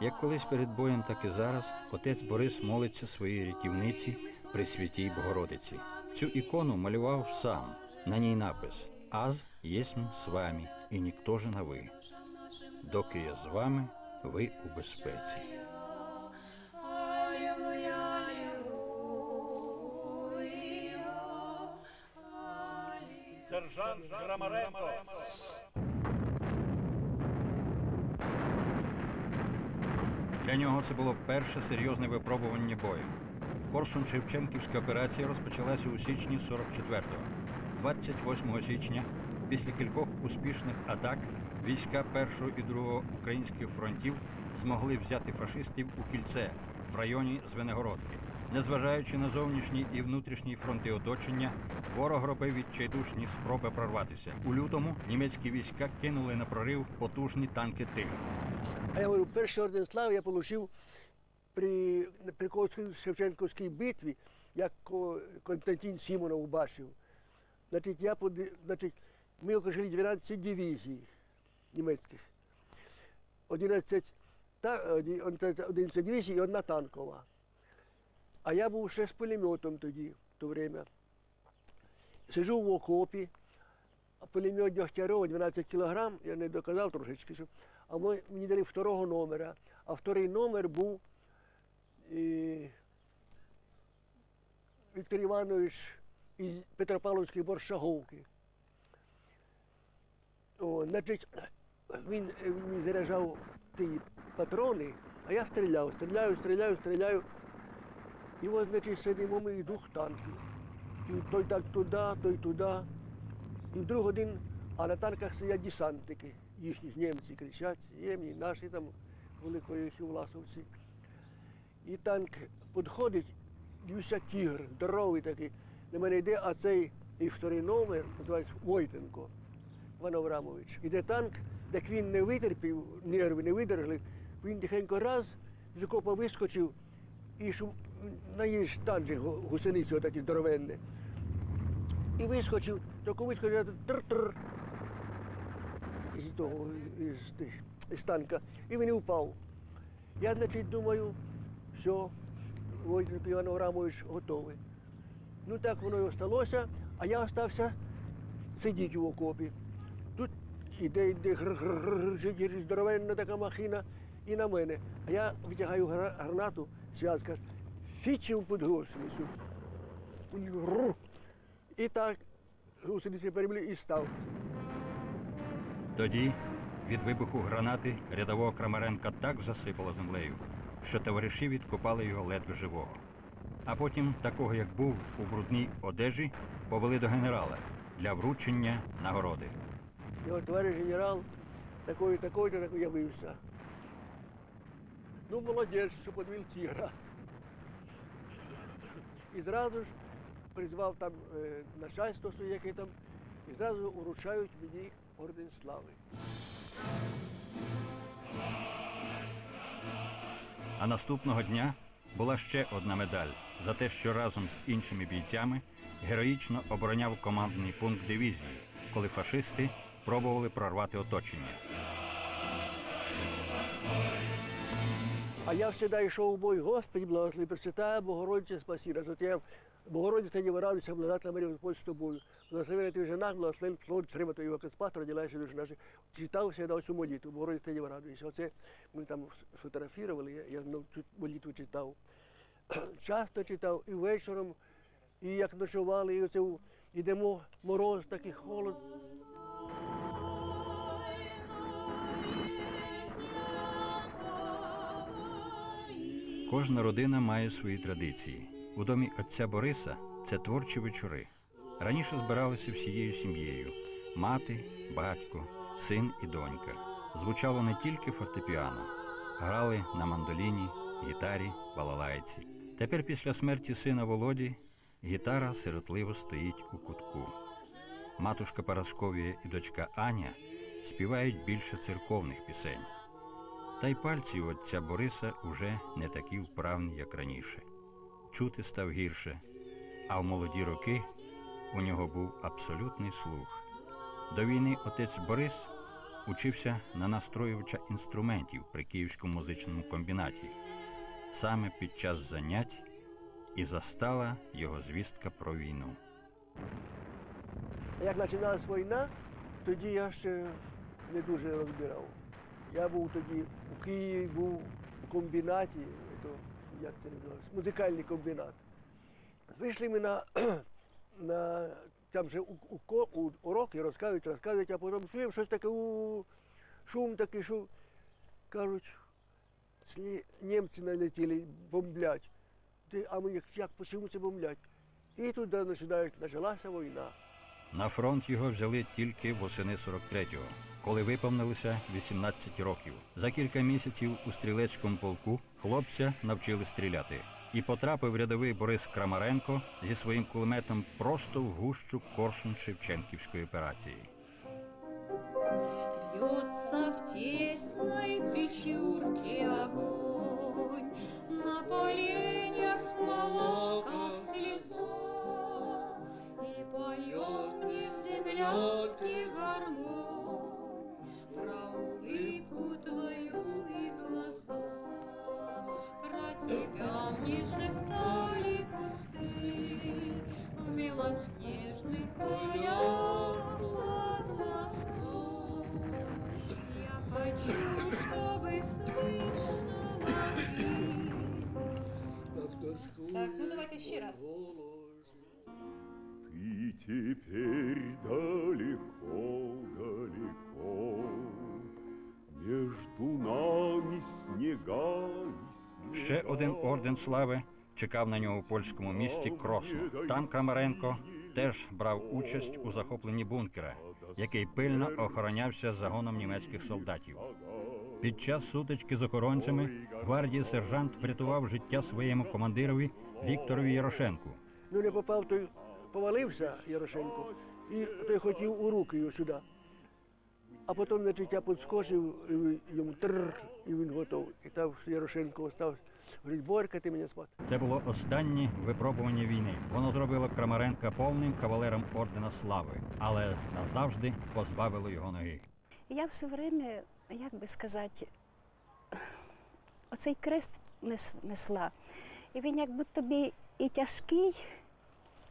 Як колись перед боєм, так і зараз отець Борис молиться своїй рятівниці при святій Богородиці. Цю ікону малював сам. На ній напис Аз єсмь з вами, і ніхто же на ви. Доки я з вами, ви у безпеці. Сержант Крамаренко. Для нього це було перше серйозне випробування бою. Корсун-Шевченківська операція розпочалася у січні 44-го. 28 січня, після кількох успішних атак, війська першого і другого українських фронтів змогли взяти фашистів у кільце в районі Звенигородки. Незважаючи на зовнішні і внутрішні фронти оточення, ворог робив відчайдушні спроби прорватися. У лютому німецькі війська кинули на прорив потужні танки Тигр. А я говорю, перший орден слави я отримав при, при Шевченківській битві, як Ко- Константин Сімонов бачив. Значить, я значить, ми окружили 12 дивізій німецьких. 11, та, 11 дивізій і одна танкова. А я був ще з пулеметом тоді, в то время. Сижу в окопі, а пулемет Дягтярова 12 кілограм, я не доказав трошечки, що. А мені дали второго номера. А вторий номер був і, Віктор Іванович із Петропавловської Боршаговки. Значить, він, він мені заряджав ті патрони, а я стріляв, стріляю, стріляю, стріляю. І ось, значить, сидимо ми і дух танки. І той так туди, той туди. І вдруг один, а на танках сидять десантники, їхні ж німці кричать, ємні, наші там великої власовці. І танк підходить, дивлюся тігр, здоровий такий. На мене йде, а цей і вторий номер, називається Войтенко Іван Аврамович. Іде танк, так він не витерпів, нерви не видержали, він тихенько раз з окопа вискочив і шум, на її штанжі гусениці отакі здоровенні. І вискочив, таку вискочив, тр-тр. Із того, із, із танка. І він і впав. Я, значить, думаю, все, Войтенко Іван Аврамович готовий. Ну так воно і сталося, а я остався сидіти в окопі. Іде, йде гр-гр-гр, здоровенна така махина і на мене. А я витягаю гранату, зв'язка, фічив під гусеницю. І так гусениці перебили і став. Тоді від вибуху гранати рядового Крамаренка так засипало землею, що товариші відкопали його ледве живого. А потім, такого як був у брудній одежі, повели до генерала для вручення нагороди. Його товариш генерал такой, такой, то такой явився. Ну, молодець, що подвів тігра. І зразу ж призвав там е, начальство своє, яке там, і зразу уручають мені орден слави. А наступного дня була ще одна медаль за те, що разом з іншими бійцями героїчно обороняв командний пункт дивізії, коли фашисти пробували прорвати оточення. А я завжди йшов у бой, Господи, благослови, Пресвятая Богородиця, спаси нас. От я, Богородиця, не радуйся, благодатна Марія, Господь з тобою. Благословена ти в женах, благословен плод чрева твоєго, як спас, родилася душа наша. Читав всегда оцю молитву, Богородиця, не радуйся. Оце ми там сфотографували, я, я знов цю молитву читав. Часто читав і вечором, і як ночували, і оце йдемо, мороз, такий холод. Кожна родина має свої традиції. У домі отця Бориса це творчі вечори. Раніше збиралися всією сім'єю: мати, батько, син і донька. Звучало не тільки фортепіано, грали на мандоліні, гітарі, балалайці. Тепер, після смерті сина Володі, гітара сиротливо стоїть у кутку. Матушка Парасковія і дочка Аня співають більше церковних пісень. Та й пальці у отця Бориса уже не такі вправні, як раніше. Чути став гірше, а в молоді роки у нього був абсолютний слух. До війни отець Борис учився на настроювача інструментів при Київському музичному комбінаті. Саме під час занять і застала його звістка про війну. Як починалась війна, тоді я ще не дуже розбирав. Я був тоді у Києві, був у комбінаті, то, як це називалося, музикальний комбінат. Вийшли ми на, на там же у, у, у уроки розказують, розказують, а потім чуємо щось таке у шум такий, що кажуть, «Сні- німці налетіли, бомблять. А ми як, як чому це бомблять? І туди починають, почалася війна. На фронт його взяли тільки восени 43-го, коли виповнилося 18 років. За кілька місяців у стрілецькому полку хлопця навчили стріляти. І потрапив рядовий Борис Крамаренко зі своїм кулеметом просто в гущу корсун Шевченківської операції. В тесной печурке огонь, Так, ну давайте ще раз. Ты теперь далеко, далеко, Между нами снега Ще один орден слави чекав на нього у польському місті Кросно. Там Крамаренко теж брав участь у захопленні бункера, який пильно охоронявся загоном німецьких солдатів. Під час сутички з охоронцями гвардії сержант врятував життя своєму командирові Вікторові Ярошенку. Ну не попав, той повалився Ярошенко, і той хотів у руки сюди. А потім, значить, я підскочив, і йому тррр, і він готовий. І там Ярошенко остався. Говорить, Борька, ти мене спас. Це було останнє випробування війни. Воно зробило Крамаренка повним кавалером ордена слави, але назавжди позбавило його ноги. Я все время, як би сказати, оцей крест несла. І він як будто би і тяжкий,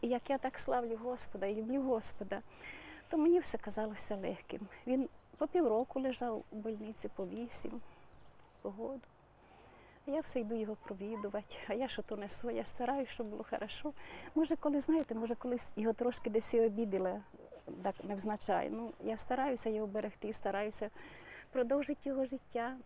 і як я так славлю Господа і люблю Господа, то мені все казалося легким. Він по півроку лежав у больниці, по вісім, погоду. А я все йду його провідувати, а я що то несу, я стараюся, щоб було хорошо. Може, коли знаєте, може, колись його трошки десь і обідала, так невзначай. Ну, я стараюся його берегти, стараюся продовжити його життя.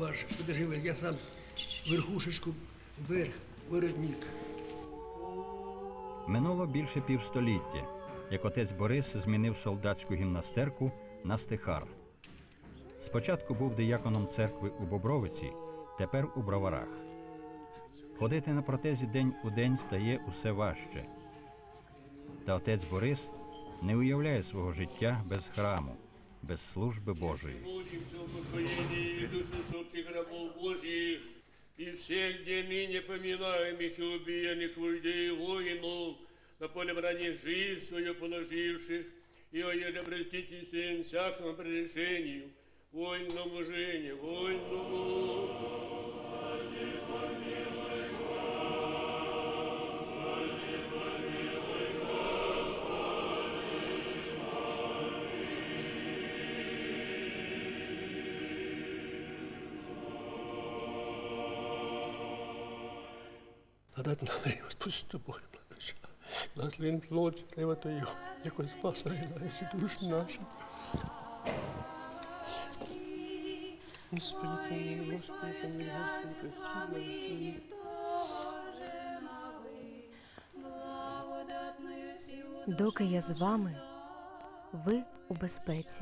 Паш, подержи, я сам верхушечку вверх, воротник. Минуло більше півстоліття, як отець Борис змінив солдатську гімнастерку на стихар. Спочатку був дияконом церкви у Бобровиці, тепер у Броварах. Ходити на протезі день у день стає усе важче. Та отець Борис не уявляє свого життя без храму, без служби Божої. Молимся душу усопших рабов Божьих и всех, где не поминаем еще убиенных и воинов, на поле брани жизнь свою положивших, и о еже простите всем всякому прегрешению, вольному жене, вольному. Благодатна, Господь з тобою, благодатна. Благословен плод чрева Твоєго, якось спаса наші душі наші. Господи, помилуй, Господи, помилуй, Господи, прости, Доки я з вами, ви у безпеці.